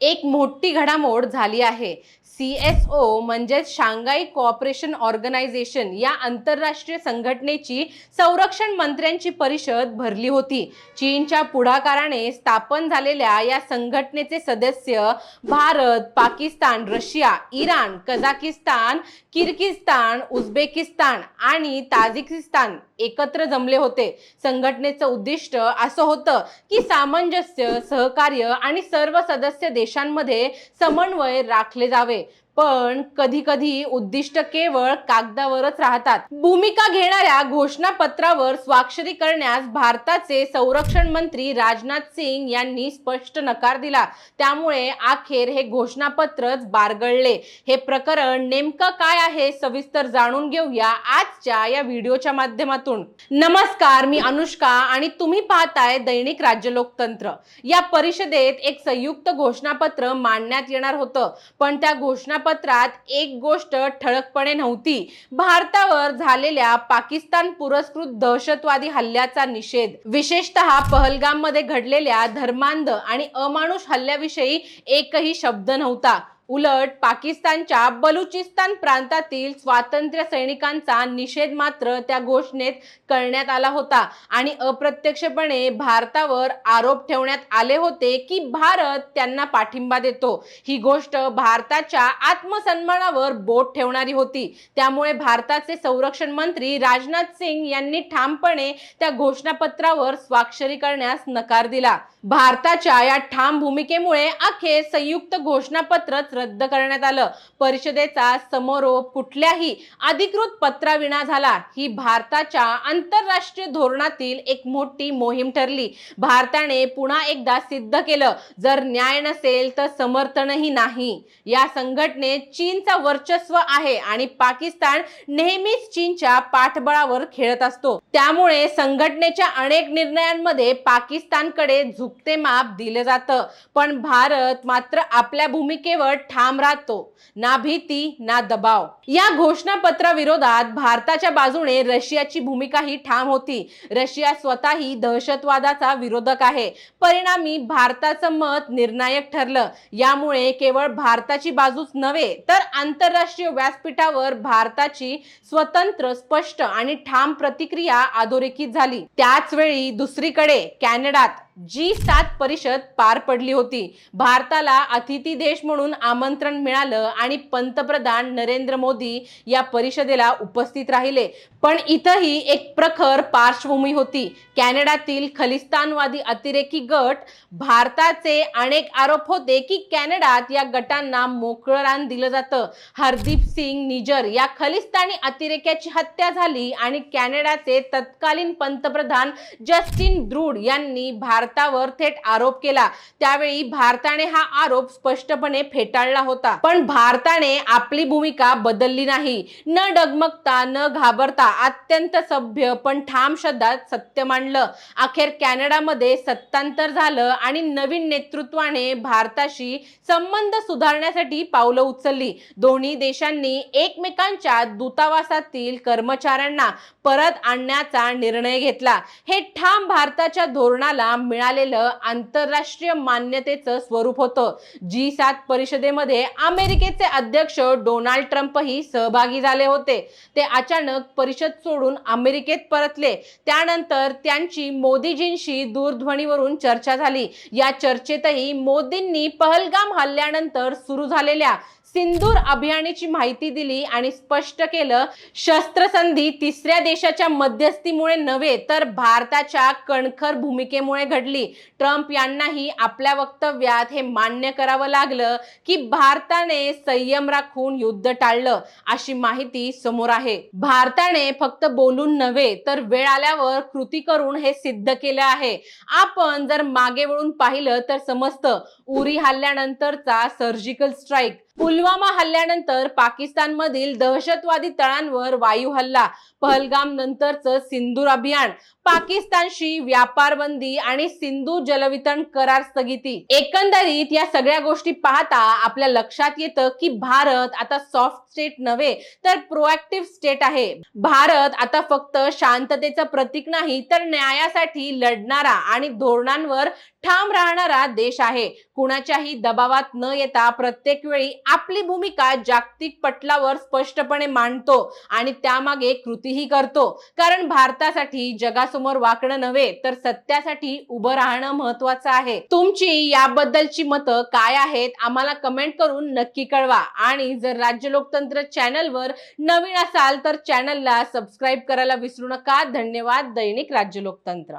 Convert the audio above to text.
एक मोठी घडामोड झाली आहे. सी एस ओ म्हणजेच शांघाई कोऑपरेशन ऑर्गनायझेशन या आंतरराष्ट्रीय संघटनेची संरक्षण मंत्र्यांची परिषद भरली होती. चीनच्या पुढाकाराने स्थापन झालेल्या या संघटनेचे सदस्य Bharat Pakistan Russia Iran Kazakhstan Kyrgyzstan Uzbekistan आणि ताजिकिस्तान एकत्र जमले होते. संघटनेचं उद्दिष्ट असं होतं की सामंजस्य सहकार्य आणि सर्व सदस्य देशांमध्ये समन्वय राखले जावे. पण कधी कधी उद्दिष्ट केवळ कागदावरच राहतात. भूमिका घेणाऱ्या घोषणापत्रावर स्वाक्षरी करण्यास भारताचे संरक्षण मंत्री राजनाथ सिंग यांनी स्पष्ट नकार दिला. त्यामुळे अखेर हे घोषणापत्रच बारगळले. हे प्रकरण नेमकं काय आहे सविस्तर जाणून घेऊया आजच्या या व्हिडिओच्या माध्यमातून. नमस्कार मी अनुष्का आणि तुम्ही पाहताय दैनिक राज्य लोकतंत्र. या परिषदेत एक संयुक्त घोषणापत्र मांडण्यात येणार होतं. पण त्या पत्रात एक गोष्ट ठळकपणे नव्हती. भारतावर झालेल्या पाकिस्तान पुरस्कृत दहशतवादी हल्ल्याचा निषेध. विशेषतः पहलगाममध्ये घडलेल्या धर्मांध आणि अमानुष हल्ल्याविषयी एकही शब्द नव्हता. उलट पाकिस्तानच्या बलुचिस्तान प्रांतातील स्वातंत्र्य सैनिकांचा निषेध मात्र त्या घोषणेत करण्यात आला होता. आणि अप्रत्यक्षपणे भारतावर आरोप ठेवण्यात आले होते की भारत त्यांना पाठिंबा देतो. ही गोष्ट भारताच्या आत्मसन्मानावर बोट ठेवणारी होती. त्यामुळे भारताचे संरक्षण मंत्री राजनाथ सिंग यांनी ठामपणे त्या घोषणापत्रावर स्वाक्षरी करण्यास नकार दिला. भारताच्या या ठाम भूमिकेमुळे अखेर संयुक्त घोषणापत्रच रद्द करण्यात आलं. परिषदेचा समारोप कुठल्याही अधिकृत पत्राविना झाला. ही भारताच्या आंतरराष्ट्रीय धोरणातील एक मोठी मोहीम ठरली. भारताने पुन्हा एकदा सिद्ध केलं जर न्याय नसेल तर समर्थनही नाही. या संघटनेत चीनचा वर्चस्व आहे आणि पाकिस्तान नेहमीच चीनच्या पाठबळावर खेळत असतो. त्यामुळे संघटनेच्या अनेक निर्णयांमध्ये पाकिस्तानकडे झुकते माप दिलं जातं. पण भारत मात्र आपल्या भूमिकेवर ठाम राहतो. ना भीती ना दबाव. या घोषणापत्राविरोधात भारताच्या बाजूने रशियाची भूमिकाही ठाम होती. रशिया स्वतःही दहशतवादाचा विरोधक आहे. परिणामी भारताचं मत निर्णायक ठरलं. यामुळे केवळ भारताची बाजूच नव्हे तर आंतरराष्ट्रीय व्यासपीठावर भारताची स्वतंत्र स्पष्ट आणि ठाम प्रतिक्रिया अधोरेखित झाली. त्याच वेळी दुसरीकडे कॅनडात जी सात परिषद पार पडली होती. भारताला अतिथी देश म्हणून आमंत्रण मिळालं आणि पंतप्रधान नरेंद्र मोदी या परिषदेला उपस्थित राहिले. पण इथंही एक प्रखर पार्श्वभूमी होती. कॅनडातील खलिस्तानवादी अतिरेकी गट भारताचे अनेक आरोप होते की कॅनडात या गटांना मोकळं रान दिलं जातं. हरदीप सिंग निजर या खलिस्तानी अतिरेक्याची हत्या झाली आणि कॅनडाचे तत्कालीन पंतप्रधान जस्टिन द्रुड यांनी भारतावर थेट आरोप केला. त्यावेळी भारताने हा आरोप स्पष्टपणे फेटाळला होता. पण भारताने आपली भूमिका बदलली नाही. न डगमगता न घाबरता अत्यंत सभ्य पण ठाम शब्दात सत्य मांडलं. अखेर कॅनडामध्ये सत्तांतर झालं आणि नवीन नेतृत्वाने भारताशी संबंध सुधारण्यासाठी पावलं उचलली. दोन्ही देशांनी एकमेकांच्या दूतावासातील कर्मचाऱ्यांना परत आणण्याचा निर्णय घेतला. हे ठाम भारताच्या धोरणाला मिळालेलं आंतरराष्ट्रीय मान्यतेचं स्वरूप होतं. जी सात परिषदेमध्ये अमेरिकेचे अध्यक्ष डोनाल्ड ट्रम्पही सहभागी झाले होते. ते अचानक परिषद सोडून अमेरिकेत परतले. त्यानंतर त्यांची मोदीजींशी दूरध्वनीवरून चर्चा झाली. या चर्चेतही मोदींनी पहलगाम हल्ल्यानंतर सुरू झालेल्या सिंदूर अभियानाची माहिती दिली आणि स्पष्ट केलं शस्त्रसंधी तिसऱ्या देशाच्या मध्यस्थीमुळे नव्हे तर भारताच्या कणखर भूमिकेमुळे घडली. ट्रम्प यांनाही आपल्या वक्तव्यात हे मान्य करावं लागलं की भारताने संयम राखून युद्ध टाळलं अशी माहिती समोर आहे. भारताने फक्त बोलून नव्हे तर वेळ आल्यावर कृती करून हे सिद्ध केलं आहे. आपण जर मागे वळून पाहिलं तर समजतं उरी हल्ल्यानंतरचा सर्जिकल स्ट्राईक पुलवामा हल्ल्यानंतर पाकिस्तानमधील दहशतवादी तळांवर वायू हल्ला पहलगाम नंतरचं सिंदूर अभियान पाकिस्तानशी व्यापार बंदी आणि सिंधू जलवितरण करार स्थगिती. एकंदरीत या सगळ्या गोष्टी पाहता आपल्या लक्षात येतं की भारत आता सॉफ्ट स्टेट नव्हे तर प्रोएक्टिव्ह स्टेट आहे. भारत आता फक्त शांततेचं प्रतीक नाही तर न्यायासाठी लढणारा आणि धोरणांवर ठाम राहणारा देश आहे. कुणाच्याही दबावात न येता प्रत्येक वेळी आपली भूमिका जागतिक पटलावर स्पष्टपणे मांडतो आणि त्यामागे कृतीही करतो. कारण भारतासाठी जगासमोर वाकणं नव्हे तर सत्यासाठी उभं राहणं महत्वाचं आहे. तुमची याबद्दलची मतं काय आहेत आम्हाला कमेंट करून नक्की कळवा. आणि जर राज्य लोकतंत्र चॅनलवर नवीन असाल तर चॅनलला सबस्क्राईब करायला विसरू नका. धन्यवाद. दैनिक राज्य लोकतंत्र.